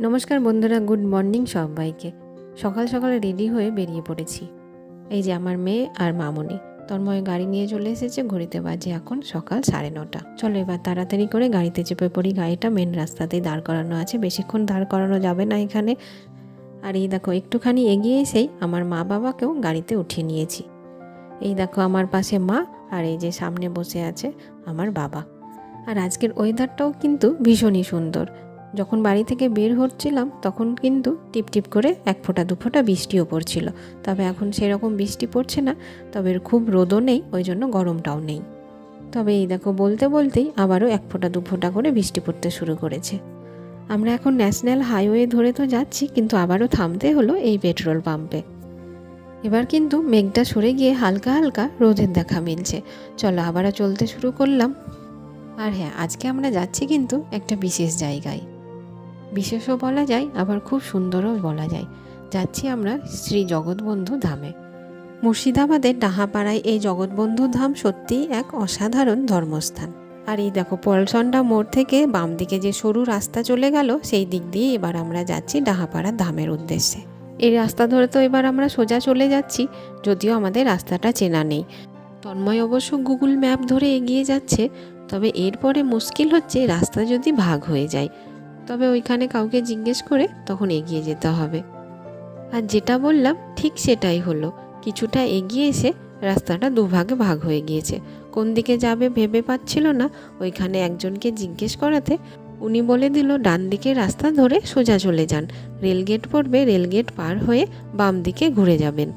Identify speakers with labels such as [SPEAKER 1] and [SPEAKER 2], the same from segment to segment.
[SPEAKER 1] নমস্কার বন্ধুরা good morning সবাইকে। সকাল সকালে রেডি হয়ে বেরিয়ে পড়েছি। এই যে আমার মেয়ে আর মামনি। তন্ময় গাড়ি নিয়ে চলে এসেছে, ঘড়িতে বাজে এখন সকাল সাড়ে নটা। চলো এবার তাড়াতাড়ি করে গাড়িতে চেপে পড়ি, গাড়িটা মেন রাস্তাতেই দাঁড় করানো আছে। বেশিক্ষণ দাঁড় করানো যাবে না এখানে। আর এই দেখো, একটুখানি এগিয়ে এসেই আমার মা বাবাকেও গাড়িতে উঠিয়ে নিয়েছি। এই দেখো আমার পাশে মা আর এই যে সামনে বসে আছে আমার বাবা। আর আজকের ওয়েদারটাও কিন্তু ভীষণই সুন্দর। যখন বাড়ি থেকে বের হচ্ছিলাম, তখন কিন্তু টিপটিপ করে এক ফোঁটা, দু ফোঁটা বৃষ্টিও পড়ছিল। তবে এখন সেরকম বৃষ্টি পড়ছে না, তবে খুব রোদও নেই, ওই জন্য গরমটাও নেই। তবে এই দেখো, বলতে বলতেই আবারও এক ফোঁটা, দু ফোঁটা করে বৃষ্টি পড়তে শুরু করেছে। আমরা এখন ন্যাশনাল হাইওয়ে ধরে তো যাচ্ছি, কিন্তু আবারও থামতে হলো এই পেট্রোল পাম্পে। এবার কিন্তু মেঘটা সরে গিয়ে হালকা হালকা রোদের দেখা মিলছে। চলো আবারও চলতে শুরু করলাম। আর হ্যাঁ আজকে আমরা যাচ্ছি কিন্তু একটা বিশেষ জায়গায়। বিশেষও বলা যায়, আবার খুব সুন্দরও বলা যায়। যাচ্ছি আমরা শ্রী জগৎবন্ধু ধামে। মুর্শিদাবাদের ডাহাপাড়ায় এই জগৎবন্ধু ধাম সত্যিই এক অসাধারণ ধর্মস্থান। আর এই দেখো, পলসন্ডা মোড় থেকে বাম দিকে যে সরু রাস্তা চলে গেল, সেই দিক দিয়ে এবার আমরা যাচ্ছি ডাহাপাড়া ধামের উদ্দেশ্যে। এই রাস্তা ধরে তো এবার আমরা সোজা চলে যাচ্ছি, যদিও আমাদের রাস্তাটা চেনা নেই। তন্ময় অবশ্য গুগল ম্যাপ ধরে এগিয়ে যাচ্ছে, তবে এরপরে মুশকিল হচ্ছে রাস্তা যদি ভাগ হয়ে যায়। তবে ওইখানে কাউকে জিজ্ঞেস করে তখন এগিয়ে যেতে হবে। আর যেটা বললাম, ঠিক সেটাই হলো। কিছুটা এগিয়ে এসে রাস্তাটা দুভাগে ভাগ হয়ে গিয়েছে। কোন দিকে যাবে ভেবে পাচ্ছিল না। ওইখানে একজনকে জিজ্ঞেস করাতে উনি বলে দিল, ডান দিকে রাস্তা ধরে সোজা চলে যান। রেলগেট পড়বে রেলগেট পার হয়ে বাম দিকে ঘুরে যাবেন।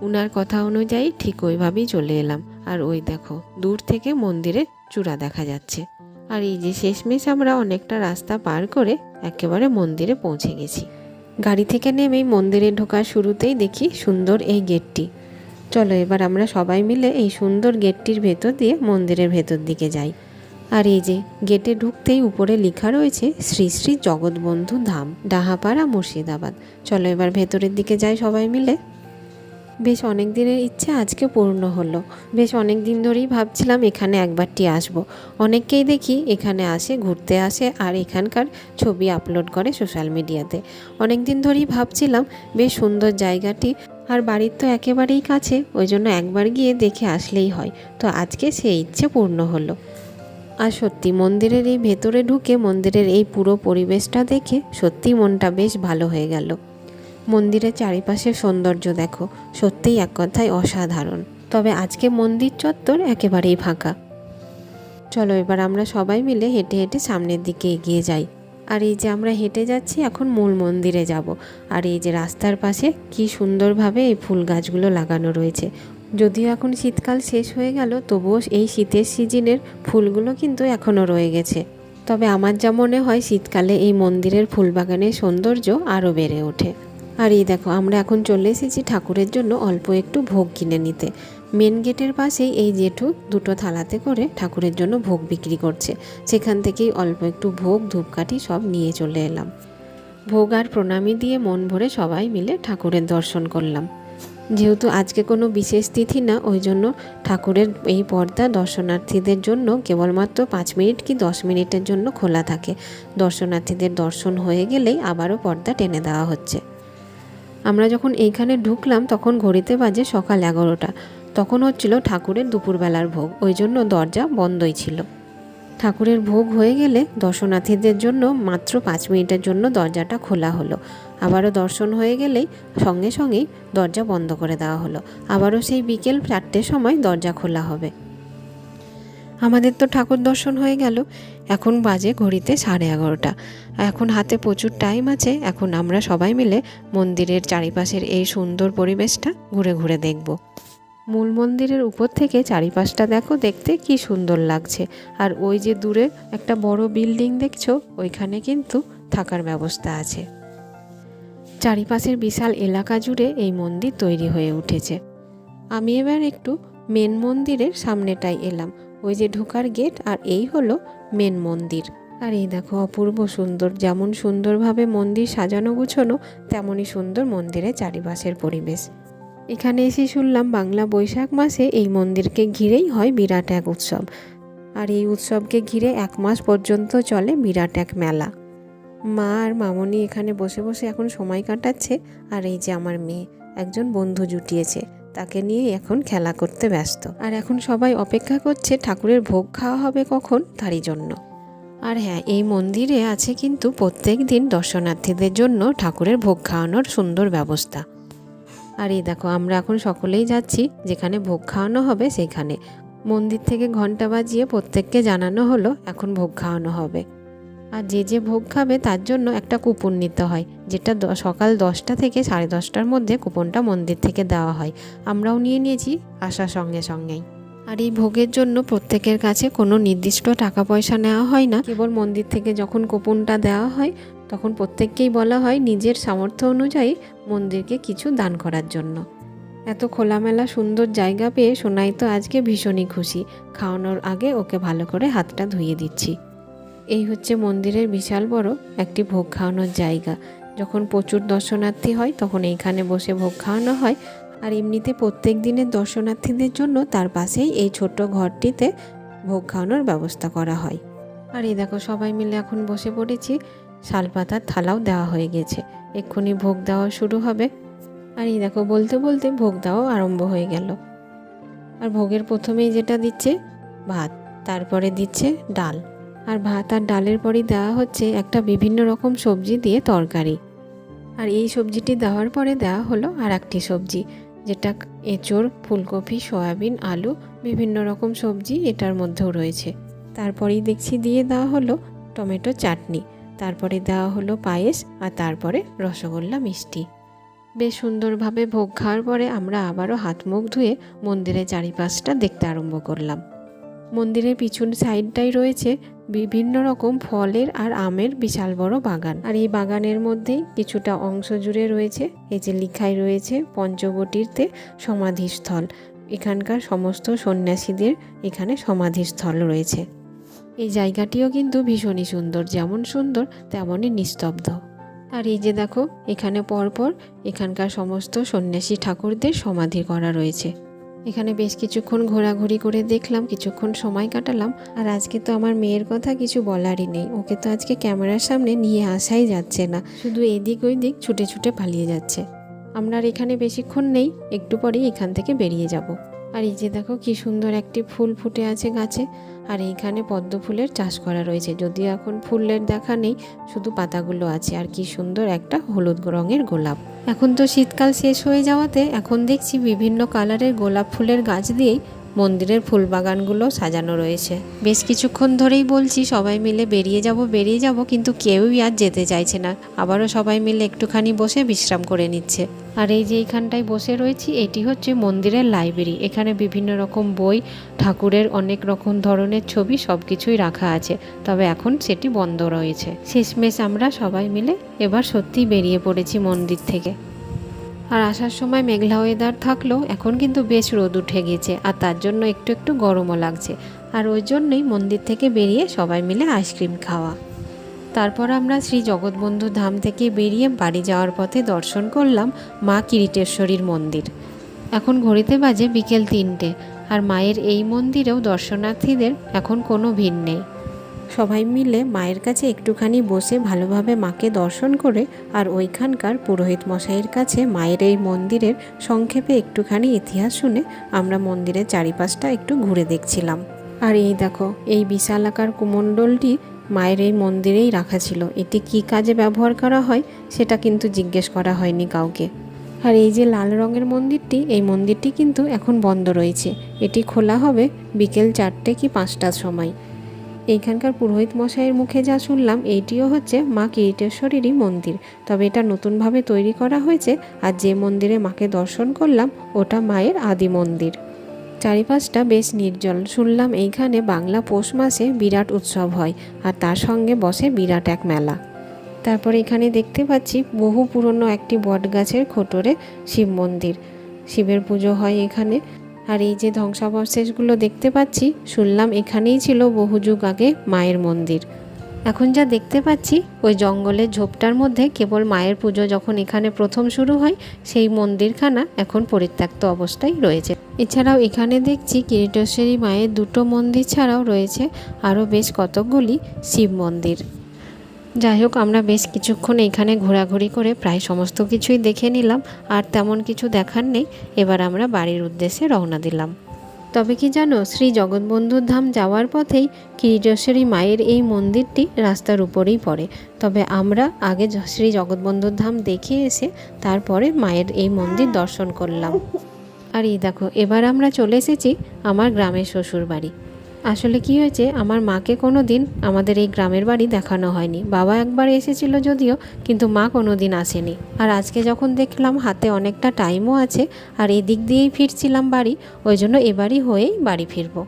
[SPEAKER 1] উনার কথা অনুযায়ী ঠিক ওইভাবেই চলে এলাম। আর ওই দেখো, দূর থেকে মন্দিরের চূড়া দেখা যাচ্ছে। আর এই যে শেষমেশ আমরা অনেকটা রাস্তা পার করে একেবারে মন্দিরে পৌঁছে গেছি। গাড়ি থেকে নেমেই মন্দিরে ঢোকার শুরুতেই দেখি সুন্দর এই গেটটি। চলো এবার আমরা সবাই মিলে এই সুন্দর গেটটির ভেতর দিয়ে মন্দিরের ভেতর দিকে যাই। আর এই যে গেটে ঢুকতেই উপরে লেখা রয়েছে শ্রী শ্রী জগৎবন্ধু ধাম, ডাহাপাড়া মুর্শিদাবাদ। চলো এবার ভেতরের দিকে যাই সবাই মিলে। বেশ অনেক দিনের ইচ্ছে আজকে পূর্ণ হলো। বেশ অনেক দিন ধরেই ভাবছিলাম এখানে একবারটি আসব। অনেককেই দেখি এখানে আসে, ঘুরতে আসে আর এখানকার ছবি আপলোড করে সোশ্যাল মিডিয়াতে। অনেক দিন ধরেই ভাবছিলাম বেশ সুন্দর জায়গাটি আর বাড়ির তো একেবারেই কাছে, ওই জন্য একবার গিয়ে দেখে আসলেই হয়। তো আজকে সেই ইচ্ছে পূর্ণ হলো। আর সত্যি মন্দিরের এই ভেতরে ঢুকে মন্দিরের এই পুরো পরিবেশটা দেখে সত্যি মনটা বেশ ভালো হয়ে গেল। মন্দিরের চারিপাশের সৌন্দর্য দেখো। সত্যিই এক কথায় অসাধারণ। তবে আজকে মন্দির চত্বর একেবারেই ফাঁকা। চলো এবার আমরা সবাই মিলে হেঁটে হেঁটে সামনের দিকে এগিয়ে যাই। আর এই যে আমরা হেঁটে যাচ্ছি, এখন মূল মন্দিরে যাব। আর এই যে রাস্তার পাশে কি সুন্দরভাবে এই ফুল গাছগুলো লাগানো রয়েছে। যদিও এখন শীতকাল শেষ হয়ে গেল, তবুও এই শীতের সিজনের ফুলগুলো কিন্তু এখনও রয়ে গেছে। তবে আমার যা মনে হয়, শীতকালে এই মন্দিরের ফুলবাগানের সৌন্দর্য আরও বেড়ে ওঠে। আর এই দেখো, আমরা এখন চলে এসেছি ঠাকুরের জন্য অল্প একটু ভোগ কিনে নিতে। মেন গেটের পাশেই এই জেঠু দুটো থালাতে করে ঠাকুরের জন্য ভোগ বিক্রি করছে। সেখান থেকেই অল্প একটু ভোগ, ধূপকাঠি সব নিয়ে চলে এলাম। ভোগ আর প্রণামী দিয়ে মন ভরে সবাই মিলে ঠাকুরের দর্শন করলাম। যেহেতু আজকে কোনো বিশেষ তিথি না, ওই জন্য ঠাকুরের এই পর্দা দর্শনার্থীদের জন্য কেবলমাত্র পাঁচ মিনিট কি দশ মিনিটের জন্য খোলা থাকে। দর্শনার্থীদের দর্শন হয়ে গেলেই আবারও পর্দা টেনে দেওয়া হচ্ছে। আমরা যখন এইখানে ঢুকলাম, তখন ঘড়িতে বাজে সকাল এগারোটা। তখন হচ্ছিল ঠাকুরের দুপুরবেলার ভোগ, ওই জন্য দরজা বন্ধই ছিল। ঠাকুরের ভোগ হয়ে গেলে দর্শনার্থীদের জন্য মাত্র পাঁচ মিনিটের জন্য দরজাটা খোলা হলো। আবারও দর্শন হয়ে গেলেই সঙ্গে সঙ্গেই দরজা বন্ধ করে দেওয়া হলো। আবারও সেই বিকেল চারটের সময় দরজা খোলা হবে। আমাদের তো ঠাকুর দর্শন হয়ে গেল। এখন বাজে ঘড়িতে সাড়ে এগারোটা। এখন হাতে প্রচুর টাইম আছে, এখন আমরা সবাই মিলে মন্দিরের চারিপাশের এই সুন্দর পরিবেশটা ঘুরে ঘুরে দেখব। মূল মন্দিরের উপর থেকে চারিপাশটা দেখো, দেখতে কি সুন্দর লাগছে। আর ওই যে দূরে একটা বড় বিল্ডিং দেখছ, ওইখানে কিন্তু থাকার ব্যবস্থা আছে। চারিপাশের বিশাল এলাকা জুড়ে এই মন্দির তৈরি হয়ে উঠেছে। আমি এবার একটু মেন মন্দিরের সামনেটাই এলাম। ওই যে ঢোকার গেট আর এই হলো মেন মন্দির। আর এই দেখো, অপূর্ব সুন্দর, যেমন সুন্দরভাবে মন্দির সাজানো গুছানো, তেমনই সুন্দর মন্দিরের চারিপাশের পরিবেশ। এখানে এসে শুনলাম বাংলা বৈশাখ মাসে এই মন্দিরকে ঘিরেই হয় বিরাট এক উৎসব। আর এই উৎসবকে ঘিরে এক মাস পর্যন্ত চলে বিরাট এক মেলা। মা আর মামনি এখানে বসে বসে এখন সময় কাটাচ্ছে, আর এই যে আমার মেয়ে, একজন বন্ধু জুটিয়েছে। তাকে নিয়ে এখন খেলা করতে ব্যস্ত। আর এখন সবাই অপেক্ষা করছে ঠাকুরের ভোগ খাওয়া হবে কখন তারই জন্য। আর হ্যাঁ এই মন্দিরে আছে কিন্তু প্রত্যেক দিন দর্শনার্থীদের জন্য ঠাকুরের ভোগ খাওয়ানোর সুন্দর ব্যবস্থা। আর এই দেখো, আমরা এখন সকলেই যাচ্ছি, যেখানে ভোগ খাওয়ানো হবে সেখানে মন্দির থেকে ঘণ্টা বাজিয়ে প্রত্যেককে জানানো হলো, এখন ভোগ খাওয়ানো হবে। আর যে যে ভোগ খাবে তার জন্য একটা কুপন নিতে হয়, যেটা সকাল দশটা থেকে সাড়ে দশটার মধ্যে কুপনটা মন্দির থেকে দেওয়া হয়। আমরাও নিয়ে নিয়েছি আসার সঙ্গে সঙ্গেই। আর এই ভোগের জন্য প্রত্যেকের কাছে কোনো নির্দিষ্ট টাকা পয়সা নেওয়া হয় না। কেবল মন্দির থেকে যখন কুপনটা দেওয়া হয়, তখন প্রত্যেককেই বলা হয় নিজের সামর্থ্য অনুযায়ী মন্দিরকে কিছু দান করার জন্য। এত খোলামেলা সুন্দর জায়গা পেয়ে সোনাই তো আজকে ভীষণই খুশি। খাওয়ানোর আগে ওকে ভালো করে হাতটা ধুয়ে দিচ্ছি। এই হচ্ছে মন্দিরের বিশাল বড় একটি ভোগ খাওয়ানোর জায়গা। যখন প্রচুর দর্শনার্থী হয়, তখন এইখানে বসে ভোগ খাওয়ানো হয়। আর এমনিতে প্রত্যেক দিনের দর্শনার্থীদের জন্য তার পাশেই এই ছোট্ট ঘরটিতে ভোগ খাওয়ানোর ব্যবস্থা করা হয়। আর এই দেখো, সবাই মিলে এখন বসে পড়েছি। শালপাতার থালাও দেওয়া হয়ে গেছে। এক্ষুনি ভোগ দেওয়া শুরু হবে। আর এই দেখো, বলতে বলতে ভোগ দেওয়াও আরম্ভ হয়ে গেল। আর ভোগের প্রথমেই যেটা দিচ্ছে ভাত, তারপরে দিচ্ছে ডাল। আর ভাত আর ডালের পরই দেওয়া হচ্ছে একটা বিভিন্ন রকম সবজি দিয়ে তরকারি। আর এই সবজিটি দেওয়ার পরে দেওয়া হলো আর একটি সবজি, যেটা এঁচড়, ফুলকপি, সয়াবিন, আলু, বিভিন্ন রকম সবজি এটার মধ্যেও রয়েছে। তারপরেই দেখছি দিয়ে দেওয়া হলো টমেটো চাটনি, তারপরে দেওয়া হলো পায়েস আর তারপরে রসগোল্লা মিষ্টি। বেশ সুন্দরভাবে ভোগ খাওয়ার পরে আমরা আবারও হাত মুখ ধুয়ে মন্দিরের চারিপাশটা দেখতে আরম্ভ করলাম। মন্দিরের পিছন সাইডটাই রয়েছে বিভিন্ন রকম ফলের আর আমের বিশাল বড় বাগান। আর এই বাগানের মধ্যেই কিছুটা অংশ জুড়ে রয়েছে, এই যে লিখাই রয়েছে পঞ্চবটিতে সমাধিস্থল। এখানকার সমস্ত সন্ন্যাসীদের এখানে সমাধিস্থল রয়েছে। এই জায়গাটিও কিন্তু ভীষণই সুন্দর, যেমন সুন্দর তেমনই নিস্তব্ধ। আর এই যে দেখো, এখানে পরপর এখানকার সমস্ত সন্ন্যাসী ঠাকুরদের সমাধি করা রয়েছে। এখানে বেশ কিছুক্ষণ ঘোরাঘুরি করে দেখলাম, কিছুক্ষণ সময় কাটালাম। আর আজকে তো আমার মেয়ের কথা কিছু বলারই নেই। ওকে তো আজকে ক্যামেরার সামনে নিয়ে আসাই যাচ্ছে না। শুধু এদিক ওই দিক ছুটে ছুটে পালিয়ে যাচ্ছে। আমরা আর এখানে বেশিক্ষণ নেই, একটু পরেই এখান থেকে বেরিয়ে যাব। আর এই যে দেখো কি সুন্দর একটি ফুল ফুটে আছে গাছে। আর এইখানে পদ্ম ফুলের চাষ করা রয়েছে। যদিও এখন ফুলের দেখা নেই, শুধু পাতাগুলো আছে। আর কি সুন্দর একটা হলুদ রঙের গোলাপ। এখন তো শীতকাল শেষ হয়ে যাওয়াতে এখন দেখছি বিভিন্ন কালারের গোলাপ ফুলের গাছ দিয়েই মন্দিরের ফুল বাগানগুলো সাজানো রয়েছে। বেশ কিছুক্ষণ ধরেই বলছি, সবাই মিলে বেরিয়ে যাব বেরিয়ে যাব, কিন্তু কেউই আর যেতে চাইছে না। আবারও সবাই মিলে একটুখানি বসে বিশ্রাম করে নিচ্ছে। আর এই যে এইখানটায় বসে রয়েছি, এটি হচ্ছে মন্দিরের লাইব্রেরি। এখানে বিভিন্ন রকম বই, ঠাকুরের অনেক রকম ধরনের ছবি সব কিছুই রাখা আছে। তবে এখন সেটি বন্ধ রয়েছে। শেষমেশ আমরা সবাই মিলে এবার সত্যিই বেরিয়ে পড়েছি মন্দির থেকে। আর আসার সময় মেঘলা ওয়েদার থাকলেও এখন কিন্তু বেশ রোদ উঠে গেছে, আর তার জন্য একটু একটু গরমও লাগছে। আর ওই জন্যই মন্দির থেকে বেরিয়ে সবাই মিলে আইসক্রিম খাওয়া। তারপর আমরা শ্রী জগৎবন্ধু ধাম থেকে বেরিয়ে বাড়ি যাওয়ার পথে দর্শন করলাম মা কিরিটেশ্বরীর মন্দির। এখন ঘড়িতে বাজে বিকেল তিনটে আর মায়ের এই মন্দিরেও দর্শনার্থীদের এখন কোনো ভিড় নেই। সবাই মিলে মায়ের কাছে একটুখানি বসে ভালোভাবে মাকে দর্শন করে আর ওইখানকার পুরোহিত মশাইয়ের কাছে মায়ের এই মন্দিরের সংক্ষেপে একটুখানি ইতিহাস শুনে আমরা মন্দিরের চারিপাশটা একটু ঘুরে দেখছিলাম। আর এই দেখো, এই বিশালাকার কুমণ্ডলটি মায়ের এই মন্দিরেই রাখা ছিল। এটি কী কাজে ব্যবহার করা হয় সেটা কিন্তু জিজ্ঞেস করা হয়নি কাউকে। আর এই যে লাল রঙের মন্দিরটি, এই মন্দিরটি কিন্তু এখন বন্ধ রয়েছে। এটি খোলা হবে বিকেল চারটে কি পাঁচটার সময়। এইখানকার পুরোহিত মশাইয়ের মুখে যা শুনলাম, এইটিও হচ্ছে মা কিরিটেশ্বরীরই মন্দির। তবে এটা নতুনভাবে তৈরি করা হয়েছে আর যে মন্দিরে মাকে দর্শন করলাম, ওটা মায়ের আদি মন্দির। চারিপাশটা বেশ নির্জল। শুনলাম এইখানে বাংলা পৌষ মাসে বিরাট উৎসব হয় আর তার সঙ্গে বসে বিরাট এক মেলা। তারপরে এখানে দেখতে পাচ্ছি বহু পুরনো একটি বট গাছের খোটরে শিব মন্দির। শিবের পুজো হয় এখানে। আর এই যে ধ্বংসাবশেষগুলো দেখতে পাচ্ছি, শুনলাম এখানেই ছিল বহু যুগ আগে মায়ের মন্দির। এখন যা দেখতে পাচ্ছি, ওই জঙ্গলের ঝোপটার মধ্যে কেবল মায়ের পুজো যখন এখানে প্রথম শুরু হয়, সেই মন্দিরখানা এখন পরিত্যক্ত অবস্থায় রয়েছে। এছাড়াও এখানে দেখছি কিরিটেশ্বরী মায়ের দুটো মন্দির ছাড়াও রয়েছে আরও বেশ কতকগুলি শিব মন্দির। যাই হোক, আমরা বেশ কিছুক্ষণ এখানে ঘোরাঘুরি করে প্রায় সমস্ত কিছুই দেখে নিলাম, আর তেমন কিছু দেখার নেই। এবার আমরা বাড়ির উদ্দেশ্যে রওনা দিলাম। তবে কি জানো, শ্রী জগৎবন্ধুর ধাম যাওয়ার পথেই কিরিটেশ্বরী মায়ের এই মন্দিরটি রাস্তার উপরেই পড়ে। তবে আমরা আগে শ্রী জগৎবন্ধুর ধাম দেখে এসে তারপরে মায়ের এই মন্দির দর্শন করলাম। আর এই দেখো, এবার আমরা চলে এসেছি আমার গ্রামের শ্বশুর বাড়ি আসলে কি হয়েছে, আমার মাকে কোনো দিন আমাদের এই গ্রামের বাড়ি দেখানো হয়নি। বাবা একবার এসেছিল যদিও, কিন্তু মা কোনো দিন আসেনি। আর আজকে যখন দেখলাম হাতে অনেকটা টাইমও আছে, আর এই দিক দিয়েই ফিরছিলাম বাড়ি, ওই জন্য এবারই হয়েই বাড়ি ফিরবো।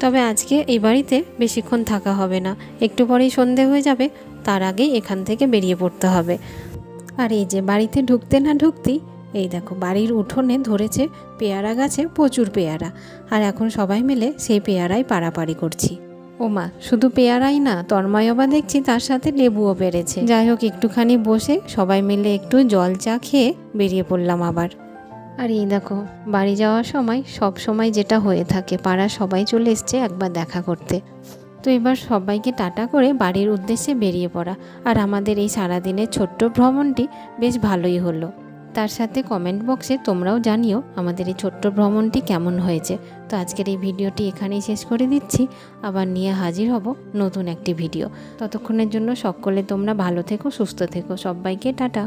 [SPEAKER 1] তবে আজকে এই বাড়িতে বেশিক্ষণ থাকা হবে না। একটু পরেই সন্ধে হয়ে যাবে, তার আগেই এখান থেকে বেরিয়ে পড়তে হবে। আর এই যে বাড়িতে ঢুকতে না ঢুকতেই এই দেখো বাড়ির উঠোনে ধরেছে পেয়ারা গাছে প্রচুর পেয়ারা। আর এখন সবাই মিলে সেই পেয়ারাই পাড়াপাড়ি করছি। ও মা শুধু পেয়ারাই না তন্ময়বা দেখছি তার সাথে লেবুও পেরেছে যাই হোক একটুখানি বসে সবাই মিলে একটু জল চা খেয়ে বেরিয়ে পড়লাম আবার। আর এই দেখো বাড়ি যাওয়ার সময় সব সময় যেটা হয়ে থাকে পাড়ার সবাই চলে এসছে একবার দেখা করতে। তো এবার সবাইকে টাটা করে বাড়ির উদ্দেশ্যে বেরিয়ে পড়া। আর আমাদের এই সারাদিনের ছোট্ট ভ্রমণটি বেশ ভালোই হলো। তার সাথে কমেন্ট বক্সে তোমরাও জানিও আমাদের এই ছোট্ট ভ্রমণটি কেমন হয়েছে। তো আজকের এই ভিডিওটি এখানেই শেষ করে দিচ্ছি। আবার নিয়ে হাজির হব নতুন একটি ভিডিও। ততক্ষণের জন্য সকলে তোমরা ভালো থেকো, সুস্থ থেকো। সবাইকে টাটা।